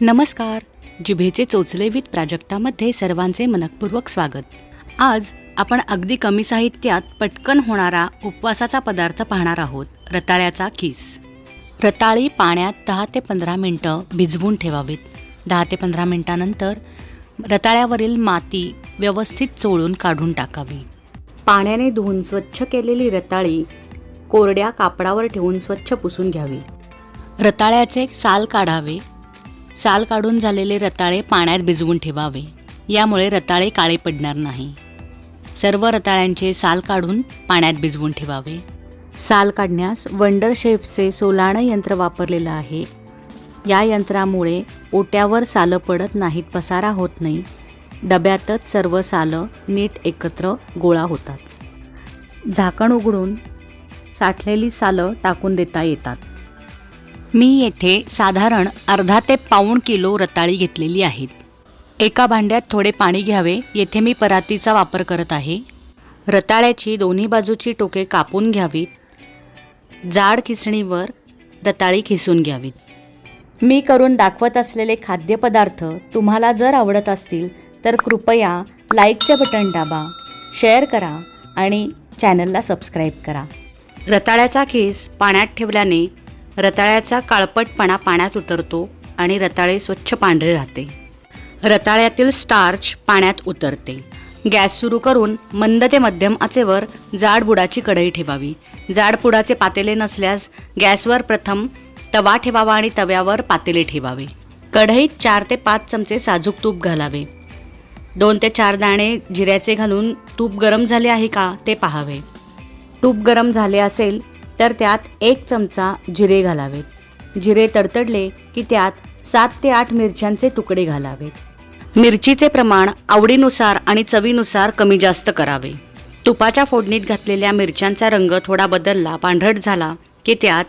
नमस्कार. जिभेचे चोचले विथ प्राजक्तामध्ये सर्वांचे मनपूर्वक स्वागत. आज आपण अगदी कमी साहित्यात पटकन होणारा उपवासाचा पदार्थ पाहणार आहोत रताळ्याचा किस. रताळी पाण्यात दहा ते पंधरा मिनटं भिजवून ठेवावीत. दहा ते पंधरा मिनटानंतर रताळ्यावरील माती व्यवस्थित चोळून काढून टाकावी. पाण्याने धुवून स्वच्छ केलेली रताळी कोरड्या कापडावर ठेवून स्वच्छ पुसून घ्यावी. रताळ्याचे साल काढावे. साल काढून झालेले रताळे पाण्यात भिजवून ठेवावे. यामुळे रताळे काळे पडणार नाही. सर्व रताळ्यांचे साल काढून पाण्यात भिजवून ठेवावे. साल काढण्यास वंडर शेफचे सोलाणं यंत्र वापरलेलं आहे. या यंत्रामुळे ओट्यावर सालं पडत नाहीत पसारा होत नाही. डब्यातच सर्व सालं नीट एकत्र गोळा होतात. झाकण उघडून साठलेली सालं टाकून देता येतात. मी येथे साधारण अर्धा ते पाऊण किलो रताळी घेतलेली आहेत. एका भांड्यात थोडे पाणी घ्यावे येथे मी परातीचा वापर करत आहे. रताळ्याची दोन्ही बाजूची टोके कापून घ्यावीत. जाड खिसणीवर रताळी खिसून घ्यावीत. मी करून दाखवत असलेले खाद्यपदार्थ तुम्हाला जर आवडत असतील तर कृपया लाईकचे बटन दाबा शेअर करा आणि चॅनलला सबस्क्राईब करा. रताळ्याचा खीस पाण्यात ठेवल्याने रताळ्याचा काळपटपणा पाण्यात उतरतो आणि रताळे स्वच्छ पांढरे राहते. रताळ्यातील स्टार्च पाण्यात उतरते. गॅस सुरू करून मंद ते मध्यम आचेवर जाड बुडाची कढई ठेवावी. जाडबुडाचे पातेले नसल्यास गॅसवर प्रथम तवा ठेवावा आणि तव्यावर पातेले ठेवावे. कढईत चार ते पाच चमचे साजूक तूप घालावे. दोन ते चार दाणे जिऱ्याचे घालून तूप गरम झाले आहे का ते पाहावे. तूप गरम झाले असेल तर त्यात एक चमचा जिरे घालावेत. जिरे तडतडले की त्यात सात ते आठ मिरच्यांचे तुकडे घालावेत. मिरचीचे प्रमाण आवडीनुसार आणि चवीनुसार कमी जास्त करावे. तुपाच्या फोडणीत घातलेल्या मिरच्यांचा रंग थोडा बदलला पांढरट झाला की त्यात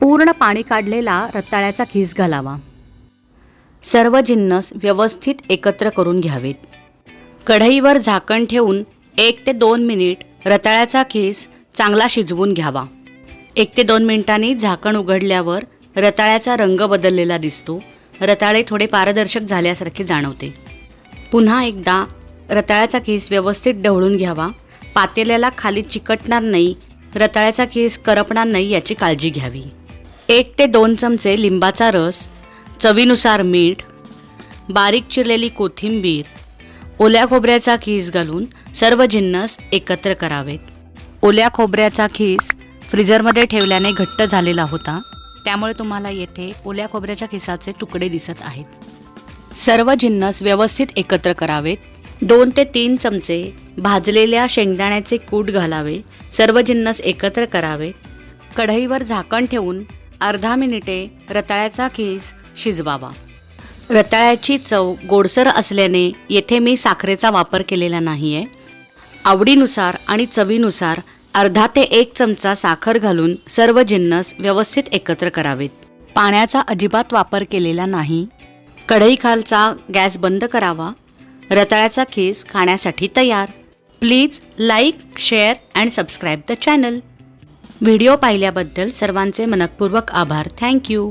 पूर्ण पाणी काढलेला रताळ्याचा खीस घालावा. सर्व जिन्नस व्यवस्थित एकत्र करून घ्यावेत. कढईवर झाकण ठेवून एक ते दोन मिनिट रताळ्याचा खीस चांगला शिजवून घ्यावा. एक ते दोन मिनिटांनी झाकण उघडल्यावर रताळ्याचा रंग बदललेला दिसतो. रताळे थोडे पारदर्शक झाल्यासारखे जाणवते. पुन्हा एकदा रताळ्याचा केस व्यवस्थित ढवळून घ्यावा. पातेल्याला खाली चिकटणार नाही रताळ्याचा केस करपणार नाही याची काळजी घ्यावी. एक ते दोन चमचे लिंबाचा रस चवीनुसार मीठ बारीक चिरलेली कोथिंबीर ओल्या खोबऱ्याचा खीस घालून सर्व जिन्नस एकत्र करावेत. ओल्या खोबऱ्याचा खीस फ्रीजरमध्ये ठेवल्याने घट्ट झालेला होता. त्यामुळे तुम्हाला येथे ओल्या खोबऱ्याच्या खिसाचे तुकडे दिसत आहेत. सर्व जिन्नस व्यवस्थित एकत्र करावेत. दोन ते तीन चमचे भाजलेल्या शेंगदाण्याचे कूट घालावे. सर्व जिन्नस एकत्र करावे. कढईवर झाकण ठेवून अर्धा मिनिटे रताळ्याचा खीस शिजवावा. रताळ्याची चव गोडसर असल्याने येथे मी साखरेचा वापर केलेला नाही आहे आवडीनुसार आणि चवीनुसार अर्धा ते एक चमचा साखर घालून सर्व जिन्नस व्यवस्थित एकत्र करावेत. पाण्याचा अजिबात वापर केलेला नाही. कढईखालचा गॅस बंद करावा. रताळ्याचा खीस खाण्यासाठी तयार. Please like share and subscribe the channel. Video पाहिल्याबद्दल सर्वांचे मनपूर्वक आभार. थँक्यू